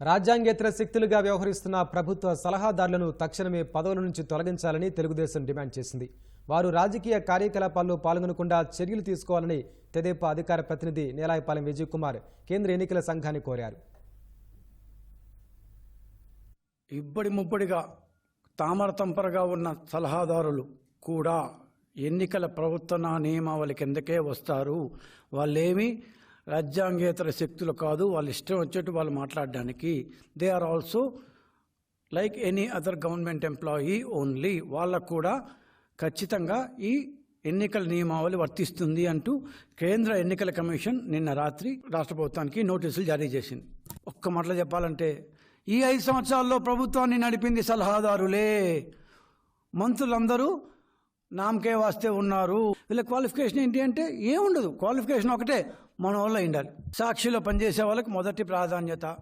రాజ్యాంగేతర శక్తులుగా వ్యవహరిస్తున్న ప్రభుత్వ సలహాదారులను తక్షణమే పదవుల నుంచి తొలగించాలని తెలుగుదేశం డిమాండ్ చేసింది. వారు రాజకీయ కార్యకలాపాల్లో పాల్గొనకుండా చర్యలు తీసుకోవాలని తెదేపా అధికార ప్రతినిధి నేలాయపాలెం విజయ్ కుమార్ కేంద్ర ఎన్నికల సంఘాన్ని కోరారు. ఇబ్బడి ముబ్బడిగా తామర తంపరగా ఉన్న సలహాదారులు కూడా ఎన్నికల ప్రవర్తన నియమావళి కిందకే వస్తారు. వాళ్ళేమి రాజ్యాంగేతర శక్తులు కాదు వాళ్ళ ఇష్టం వచ్చేట్టు వాళ్ళు మాట్లాడడానికి. They are also like any other government employee only వాళ్ళకు కూడా ఖచ్చితంగా ఈ ఎన్నికల నియమావళి వర్తిస్తుంది అంటూ కేంద్ర ఎన్నికల కమిషన్ నిన్న రాత్రి రాష్ట్ర ప్రభుత్వానికి నోటీసులు జారీ చేసింది. ఒక్క మాటలో చెప్పాలంటే ఈ ఐదు సంవత్సరాల్లో ప్రభుత్వాన్ని నడిపింది సలహాదారులే. మంత్రులందరూ నామకే వాస్తే ఉన్నారు. వీళ్ళ క్వాలిఫికేషన్ ఏంటి అంటే ఏముండదు క్వాలిఫికేషన్ ఒకటే మన వల్ల ఉండాలి సాక్షిలో పనిచేసే వాళ్ళకి మొదటి ప్రాధాన్యత.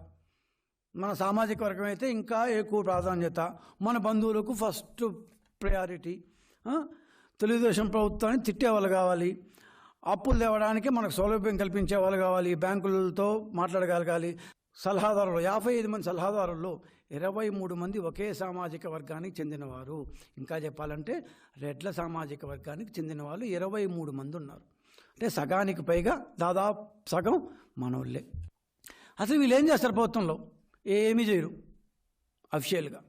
మన సామాజిక వర్గం అయితే ఇంకా ఎక్కువ ప్రాధాన్యత. మన బంధువులకు ఫస్ట్ ప్రయారిటీ. తెలుగుదేశం ప్రభుత్వాన్ని తిట్టే వాళ్ళు కావాలి. అప్పులు తేవడానికి మనకు సౌలభ్యం కల్పించే వాళ్ళు కావాలి. బ్యాంకులతో మాట్లాడగలగాలి. సలహాదారులు యాభై ఐదు మంది సలహాదారుల్లో ఇరవై మూడు మంది ఒకే సామాజిక వర్గానికి చెందినవారు. ఇంకా చెప్పాలంటే రెడ్ల సామాజిక వర్గానికి చెందిన వాళ్ళు ఇరవై మూడు మంది ఉన్నారు. అంటే సగానికి పైగా దాదాపు సగం మనోళ్ళే. అసలు వీళ్ళు ఏం చేస్తారు ప్రభుత్వంలో? ఏమీ చేయరు. అఫిషియల్గా.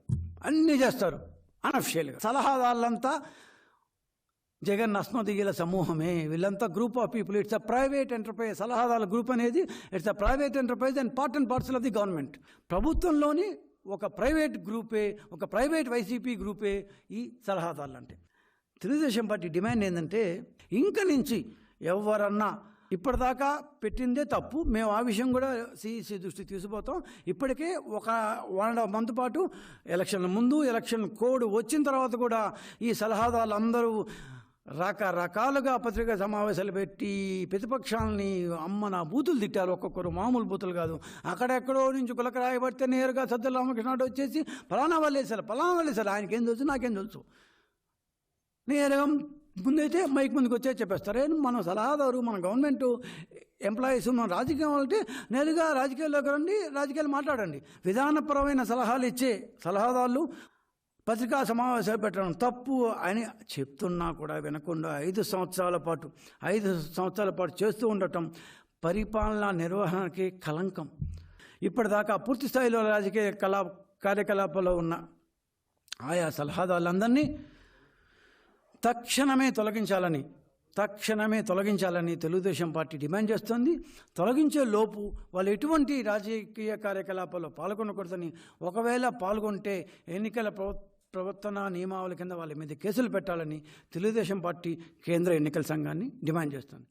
అన్నీ చేస్తారు. అనఫిషియల్గా సలహాదారులంతా జగన్ అస్మదీయుల సమూహమే. వీళ్ళంతా group of people. It's a private enterprise. సలహాదారుల group అనేది it's a private enterprise and part and parcel of the government. ప్రభుత్వంలోని ఒక ప్రైవేట్ గ్రూపే ఒక ప్రైవేట్ వైసీపీ గ్రూపే ఈ సలహాదారులు అంటే తెలుగుదేశం పార్టీ డిమాండ్ ఏంటంటే ఇంక నుంచి ఎవరన్నా ఇప్పటిదాకా పెట్టిందే తప్పు మేము ఆ విషయం కూడా సిఈసి దృష్టికి తీసుకుపోతాం. ఇప్పటికే ఒక వన్ అండ్ హాఫ్ మంత్ పాటు ఎలక్షన్ల ముందు ఎలక్షన్ కోడ్ వచ్చిన తర్వాత కూడా ఈ సలహాదారులు అందరూ రకరకాలుగా పత్రికా సమావేశాలు పెట్టి ప్రతిపక్షాలని అమ్మ నా బూతులు తిట్టారు. ఒక్కొక్కరు మామూలు బూతులు కాదు. అక్కడెక్కడో నుంచి కులక రాయబడితే నేరుగా సద్దల రామకృష్ణ వచ్చేసి ఫలానా వాళ్ళు వేశారు ఫలానా వాళ్ళు వేశారు ఆయనకేం తెలుసు నాకేం తెలుసు. నేరుగా ముందైతే మైక్ ముందుకు వచ్చే చెప్పేస్తారు. "ఏ, మనం సలహాదారు మన గవర్నమెంట్ ఎంప్లాయీస్ మన రాజకీయం అంటే నేరుగా రాజకీయాల్లోకి రండి రాజకీయాలు మాట్లాడండి. విధానపరమైన సలహాలు ఇచ్చే సలహాదారులు పత్రికా సమావేశాలు పెట్టడం తప్పు అని చెప్తున్నా కూడా వినకుండా ఐదు సంవత్సరాల పాటు ఐదు సంవత్సరాల పాటు చేస్తూ ఉండటం పరిపాలనా నిర్వహణకి కలంకం ఇప్పటిదాకా పూర్తి స్థాయిలో రాజకీయ కళా కార్యకలాపాల్లో ఉన్న ఆయా సలహాదారులందరినీ తక్షణమే తొలగించాలని తక్షణమే తొలగించాలని తెలుగుదేశం పార్టీ డిమాండ్ చేస్తుంది. తొలగించే లోపు వాళ్ళు ఎటువంటి రాజకీయ కార్యకలాపాల్లో పాల్గొనకూడదని ఒకవేళ పాల్గొంటే ఎన్నికల ప్రవ ప్రవర్తన నియమావళి కింద వాళ్ళ మీద కేసులు పెట్టాలని తెలుగుదేశం పార్టీ కేంద్ర ఎన్నికల సంఘాన్ని డిమాండ్ చేస్తుంది.